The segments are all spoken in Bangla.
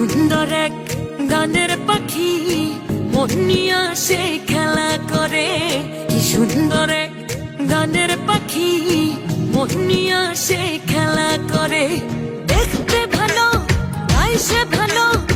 সুন্দর এক গানের পাখি, মন নিয়ে খেলা করে। কি সুন্দর এক গানের পাখি, মন নিয়ে খেলা করে। দেখতে ভালো গাইছে ভালো।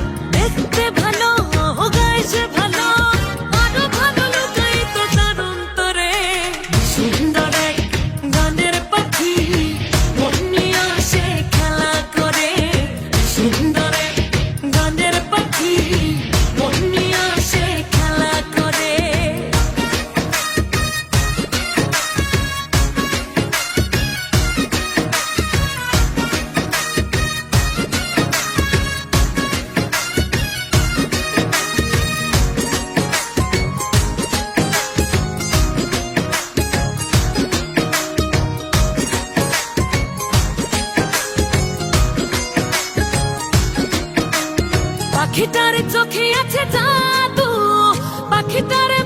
পাখিটার চোখে আছে জাদু পাখিটারে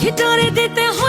পাখিটারে দিতে হয়।